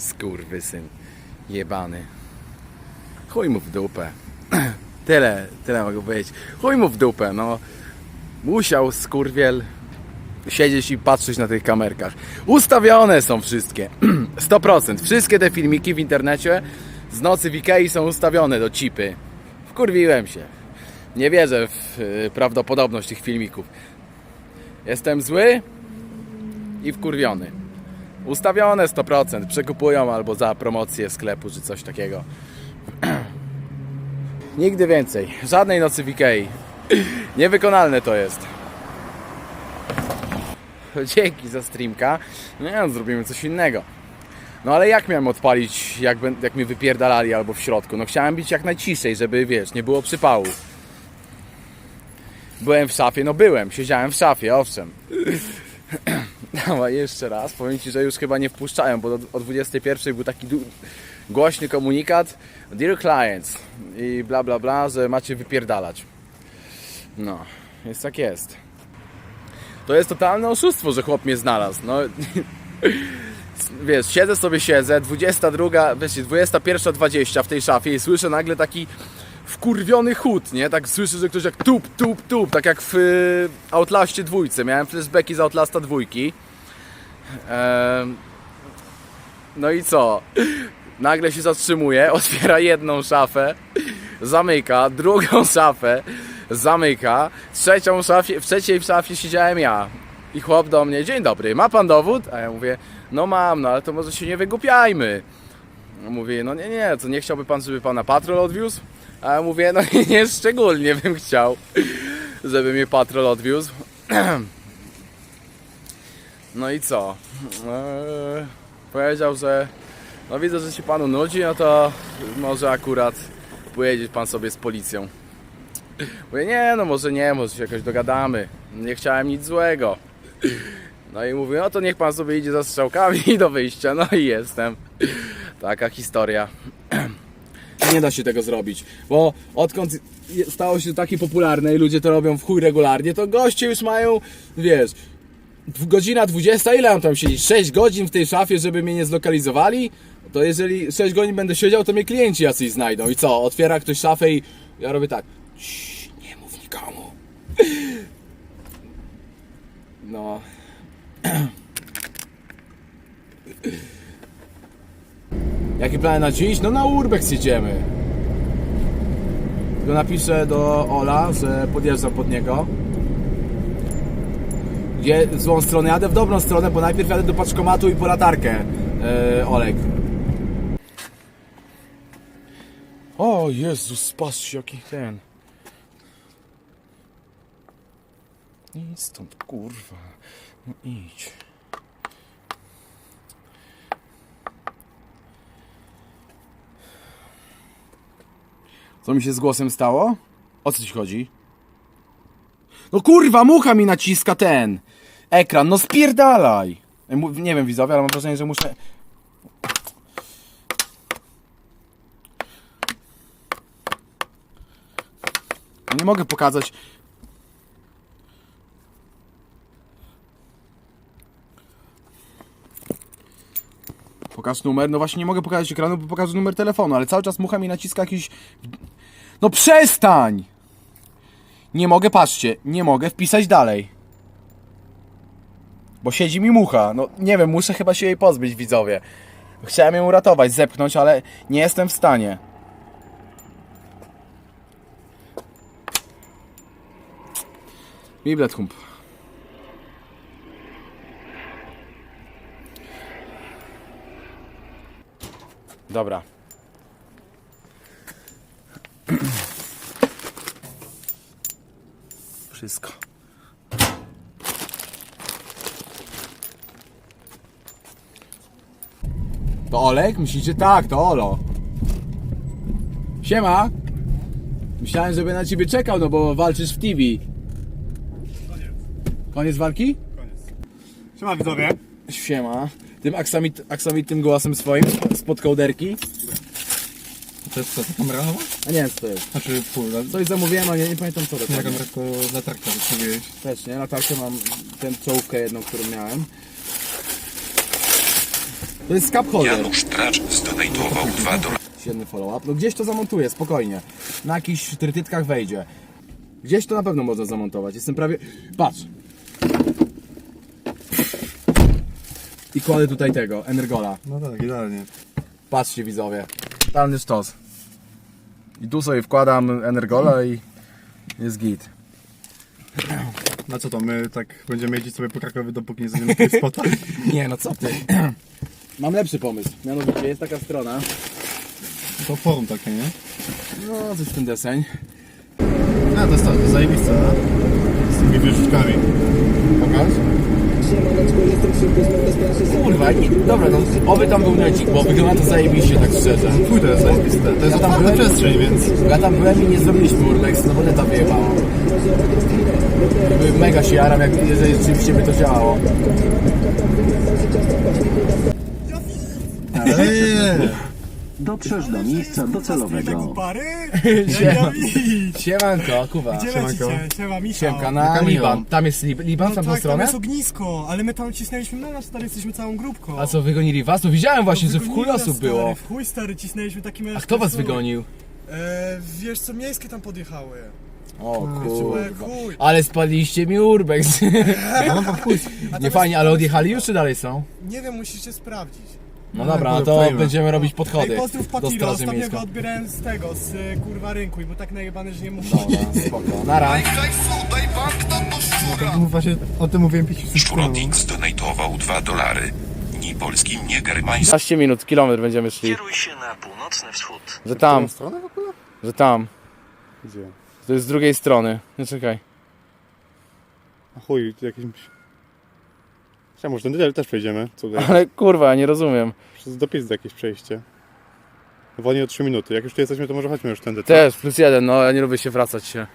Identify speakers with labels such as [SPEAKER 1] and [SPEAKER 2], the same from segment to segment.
[SPEAKER 1] Skurwysyn. Jebany. Chuj mu w dupę. Tyle, tyle mogę powiedzieć. Chuj mu w dupę, no. Musiał skurwiel siedzieć i patrzeć na tych kamerkach. Ustawione są wszystkie. 100%. Wszystkie te filmiki w internecie z nocy w Ikei są ustawione do chipy. Wkurwiłem się. Nie wierzę w y, prawdopodobność tych filmików. Jestem zły i wkurwiony. Ustawione 100%. Przekupują albo za promocję sklepu czy coś takiego. Nigdy więcej. Żadnej nocy w Ikei. Niewykonalne to jest. Dzięki za streamka. No, zrobimy coś innego. No ale jak miałem odpalić, jak, jak mnie wypierdalali albo w środku? No chciałem być jak najciszej, żeby wiesz, nie było przypału. Byłem w szafie, no byłem, siedziałem w szafie, owszem. A jeszcze raz, powiem Ci, że już chyba nie wpuszczają, bo o 21 był taki głośny komunikat Dear clients i bla bla bla, że macie wypierdalać. No, jest tak jest. To jest totalne oszustwo, że chłop mnie znalazł. No, wiesz, siedzę sobie, siedzę, 22, wiesz, 21.20 w tej szafie i słyszę nagle taki wkurwiony chód, nie? Tak słyszę, że ktoś jak tup, tup, tup, tak jak w y, Outlastie dwójce. Miałem flashbacki z Outlasta dwójki. Em, no i co? Nagle się zatrzymuje, otwiera jedną szafę, zamyka, drugą szafę, zamyka, trzecią szafie, w trzeciej szafie siedziałem ja. I chłop do mnie, dzień dobry, ma pan dowód? A ja mówię, no mam, no ale to może się nie wygłupiajmy. Mówię, no nie, nie, co nie chciałby pan, żeby pana patrol odwiózł? A ja mówię, no nie, nie szczególnie bym chciał, żeby mnie patrol odwiózł. No i co? Eee, powiedział, że no widzę, że się panu nudzi, no to może akurat pojedzie pan sobie z policją. Mówię, nie, no może nie, może się jakoś dogadamy. Nie chciałem nic złego. No i mówię, no to niech pan sobie idzie za strzałkami do wyjścia. No i jestem. Taka historia. Nie da się tego zrobić, bo odkąd stało się to takie popularne i ludzie to robią w chuj regularnie, to goście już mają, wiesz, godzina 20, ile mam tam siedzieć? 6 godzin w tej szafie, żeby mnie nie zlokalizowali? To jeżeli 6 godzin będę siedział, to mnie klienci jacyś znajdą. I co? Otwiera ktoś szafę i ja robię tak. Nie mów nikomu. No. Jaki plan na dziś? No na Urbex jedziemy. Tylko napiszę do Ola, że podjeżdżam pod niego. W złą stronę jadę? W dobrą stronę, bo najpierw jadę do paczkomatu i po latarkę. Yy, Olek. O Jezus, patrzcie jaki ten. Idź stąd, kurwa. No idź. Co mi się z głosem stało? O co ci chodzi? No kurwa, mucha mi naciska ten ekran, no spierdalaj! Nie wiem widzowie, ale mam wrażenie, że muszę... No Nie mogę pokazać... Pokaż numer, no właśnie nie mogę pokazać ekranu, bo pokażę numer telefonu, ale cały czas mucha mi naciska jakiś... No przestań! Nie mogę, patrzcie, nie mogę wpisać dalej. Bo siedzi mi mucha. No nie wiem, muszę chyba się jej pozbyć, widzowie. Chciałem ją uratować, zepchnąć, ale nie jestem w stanie. Biblet hump. Dobra. Wszystko. To Olek? Myślicie? Tak, to Olo. Siema. Myślałem, żeby na ciebie czekał, no bo walczysz w TV.
[SPEAKER 2] Koniec.
[SPEAKER 1] Koniec walki?
[SPEAKER 2] Koniec. Siema widzowie.
[SPEAKER 1] Siema. Tym aksamit, aksamitnym głosem swoim spod kołderki.
[SPEAKER 3] To jest co, to kamera nowa?
[SPEAKER 1] A nie, co to jest?
[SPEAKER 3] Znaczy, no,
[SPEAKER 1] Coś zamówiłem, a nie, nie pamiętam co to
[SPEAKER 3] na
[SPEAKER 1] jest.
[SPEAKER 3] kamerę to latarka wystawiłeś.
[SPEAKER 1] Też, nie? Latarkę mam, tę czołówkę jedną, którą miałem. To jest scap holder.
[SPEAKER 4] Janusz Tracz zdonatował 2 dolary.
[SPEAKER 1] Świetny follow-up. No gdzieś to zamontuję, spokojnie. Na jakichś trytytkach wejdzie. Gdzieś to na pewno można zamontować. Jestem prawie... Patrz. I kładę tutaj tego, Energola.
[SPEAKER 2] No tak, idealnie.
[SPEAKER 1] Patrzcie widzowie. Totalny sztos. I tu sobie wkładam Energola i jest git.
[SPEAKER 2] Na co to, my tak będziemy jeździć sobie po Krakowie, dopóki nie znajdziemy spota?
[SPEAKER 1] Nie no co ty. Mam lepszy pomysł. Mianowicie jest taka strona.
[SPEAKER 2] To forum takie, nie?
[SPEAKER 1] No coś w ten deseń.
[SPEAKER 2] A, to jest to, to zajebiste, no? Z tymi wieżyczkami.
[SPEAKER 1] Pokaż. Kurwa, nie, dobra, no oby tam był necik, bo wygląda to zajebiście, tak szczerze.
[SPEAKER 2] Chuj, to jest zajebiste. To jest
[SPEAKER 1] Ja tam
[SPEAKER 2] otwarta
[SPEAKER 1] byłem-
[SPEAKER 2] przestrzeń, więc...
[SPEAKER 1] Ja tam byłem i nie zrobiliśmy urbex, no bo neta wyjebało. Jakby Mega się jaram, jak, jeżeli rzeczywiście by to działało.
[SPEAKER 2] Eee,
[SPEAKER 5] Dotrzesz do miejsca docelowego.
[SPEAKER 1] Siemanko, Kuba.
[SPEAKER 6] Gdzie
[SPEAKER 2] Siemanko.
[SPEAKER 6] lecicie? Siema, Michał.
[SPEAKER 1] Siemka, na
[SPEAKER 2] Kamilo.
[SPEAKER 1] Liban. Tam jest Lib- Liban, w
[SPEAKER 6] No
[SPEAKER 1] tamtą
[SPEAKER 6] tak, tam
[SPEAKER 1] stronę?
[SPEAKER 6] jest ognisko, ale my tam cisnęliśmy na nas, stary, jesteśmy całą grupką.
[SPEAKER 1] A co, wygonili was? No widziałem właśnie, że w
[SPEAKER 6] Wygonili
[SPEAKER 1] chuj
[SPEAKER 6] nas,
[SPEAKER 1] osób
[SPEAKER 6] stary,
[SPEAKER 1] było.
[SPEAKER 6] W chuj, stary, cisnęliśmy takim
[SPEAKER 1] A kto was wygonił?
[SPEAKER 6] E, wiesz co, miejskie tam podjechały.
[SPEAKER 1] O
[SPEAKER 6] E,
[SPEAKER 1] kurwa.
[SPEAKER 6] chuj.
[SPEAKER 1] Ale spaliliście mi urbex.
[SPEAKER 2] no chuj.
[SPEAKER 1] Nie fajnie, ale odjechali już czy dalej są?
[SPEAKER 6] Nie wiem, musicie sprawdzić.
[SPEAKER 1] No dobra, no to
[SPEAKER 2] stoimy.
[SPEAKER 1] będziemy robić
[SPEAKER 6] Ej,
[SPEAKER 1] podchody
[SPEAKER 6] pozdrów
[SPEAKER 1] do
[SPEAKER 6] Patiro,
[SPEAKER 1] Straży
[SPEAKER 6] ostatnio go
[SPEAKER 1] Miejskiej.
[SPEAKER 6] odbierałem z tego, z e, kurwa rynku i był tak najebany, że nie mógł
[SPEAKER 1] Dobra, spoko. Nara.
[SPEAKER 2] No, właśnie o tym mówiłem 5 sekund.
[SPEAKER 4] Szkodnik zdonatował 2 dolary. Ni polski, nie germański.
[SPEAKER 1] 15 minut, kilometr będziemy szli.
[SPEAKER 5] Kieruj się na północny wschód.
[SPEAKER 1] Że tam,
[SPEAKER 2] stronę w ogóle?
[SPEAKER 1] że tam.
[SPEAKER 2] Gdzie?
[SPEAKER 1] To jest z drugiej strony. Nie czekaj.
[SPEAKER 2] A chuj, tu jakimś... Chciałem, może ten też przejdziemy. Cudem.
[SPEAKER 1] Ale kurwa, ja nie rozumiem.
[SPEAKER 2] Przez do pizdy jakieś przejście. Wolniej o 3 minuty. Jak już tu jesteśmy, to może chodźmy już tędy.
[SPEAKER 1] Też, plus jeden, no ja nie lubię się wracać się.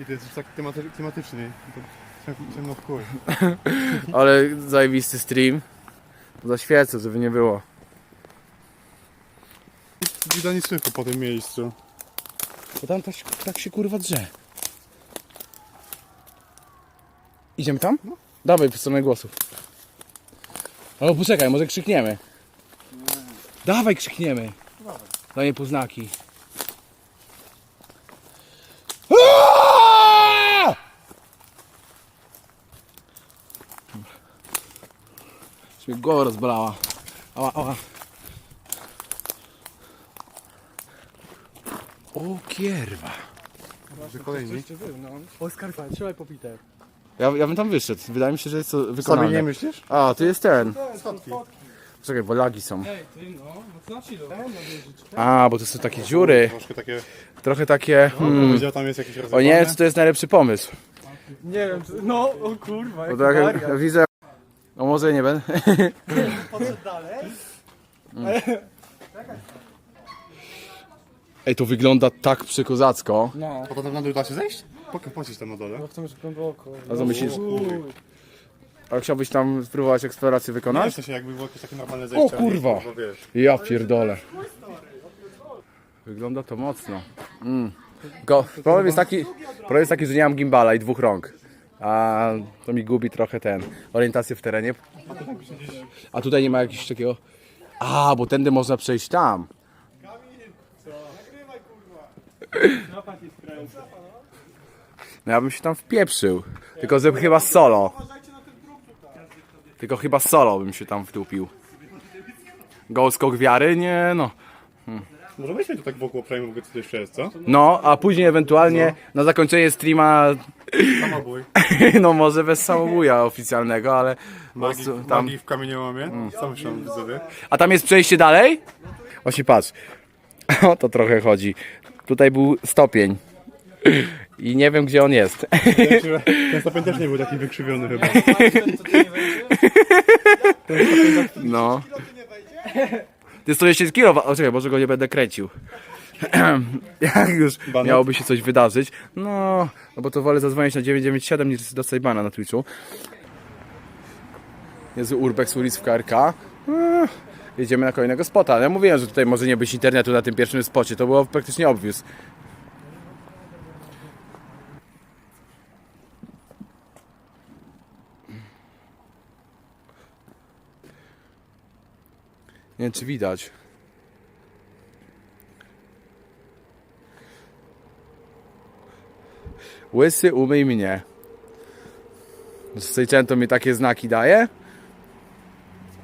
[SPEAKER 2] I to jest już tak tematy- tematycznie. To ciem- Ciemno w chuj.
[SPEAKER 1] Ale zajebisty stream. Zaświecę, żeby nie było.
[SPEAKER 2] Widać słychu po tym miejscu.
[SPEAKER 1] Bo tam tak, tak się kurwa drze. Idziemy tam? No. Dawaj, w stronę głosów. O, poczekaj, może krzykniemy. Dawaj, krzykniemy. Daj mi półznaki. Aaaa! Już mi głowa rozbolała. Ała, ała. O kierwa.
[SPEAKER 2] Kolejni.
[SPEAKER 6] Oskar, trzymaj popite.
[SPEAKER 1] Ja, ja bym tam wyszedł. Wydaje mi się, że jest to wykonane.
[SPEAKER 2] Sobie nie myślisz?
[SPEAKER 1] A, tu jest ten. Czekaj, bo lagi są.
[SPEAKER 6] Ej, ty no, no co ci
[SPEAKER 1] A, bo to są takie dziury.
[SPEAKER 2] Troszkę takie...
[SPEAKER 1] Trochę takie. Hmm.
[SPEAKER 2] Tam jest jakieś
[SPEAKER 1] O
[SPEAKER 2] rozwiązanie.
[SPEAKER 1] nie wiem, czy to jest najlepszy pomysł.
[SPEAKER 6] Nie wiem, czy- no, o kurwa,
[SPEAKER 1] Bo tak jak ja widzę. No może nie będę.
[SPEAKER 6] Podszedł dalej.
[SPEAKER 1] Ej, to wygląda tak przykozacko.
[SPEAKER 6] No,
[SPEAKER 2] A potem na dół da się zejść? Pokaż, płacisz tam na dole.
[SPEAKER 6] w tym głęboko.
[SPEAKER 1] A co myślisz? A chciałbyś tam spróbować eksplorację
[SPEAKER 2] No,
[SPEAKER 1] wykonać?
[SPEAKER 2] w sensie jakby było jakieś takie normalne zejście.
[SPEAKER 1] O kurwa!
[SPEAKER 2] Bo wiesz.
[SPEAKER 1] Ja pierdolę. Wygląda to mocno. Mm. Tylko problem jest taki, problem jest taki, że nie mam gimbala i dwóch rąk. A to mi gubi trochę ten orientację w terenie. A tutaj nie ma jakiegoś takiego. A, bo tędy można przejść tam. No ja bym się tam wpieprzył. Tylko że chyba solo. Tylko chyba solo bym się tam wtupił. Gołskok wiary? Nie no.
[SPEAKER 2] Może weźmy tu tak wokół ogóle co tu jeszcze jest, co?
[SPEAKER 1] No, a później ewentualnie na zakończenie streama,
[SPEAKER 2] Samobój.
[SPEAKER 1] no może bez samobuja oficjalnego, ale po
[SPEAKER 2] Magii,
[SPEAKER 1] prostu tam...
[SPEAKER 2] magii w kamieniołomie. Co myślą widzowie?
[SPEAKER 1] A tam jest przejście dalej? Właśnie patrz. O to trochę chodzi. Tutaj był stopień. I nie wiem gdzie on jest.
[SPEAKER 2] Ten stopień też nie był taki wykrzywiony chyba.
[SPEAKER 1] No. To jest 110 kg. O czekaj, może go nie będę kręcił. Jak już
[SPEAKER 2] Banet?
[SPEAKER 1] miałoby się coś wydarzyć. No, no bo to wolę zadzwonić na 997 niż dostać bana na Twitchu. Jest Urbex ulic w KRK. Eee, Jedziemy na kolejnego spota. Ja mówiłem, że tutaj może nie być internetu na tym pierwszym spocie. To było praktycznie obvious. Nie wiem, czy widać. Łysy, umyj mnie. Sejczęto mi takie znaki daje?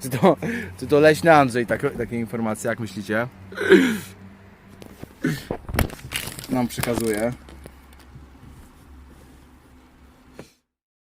[SPEAKER 1] Czy to, czy to leśny Andrzej tak, takie informacje, jak myślicie? Nam przekazuje.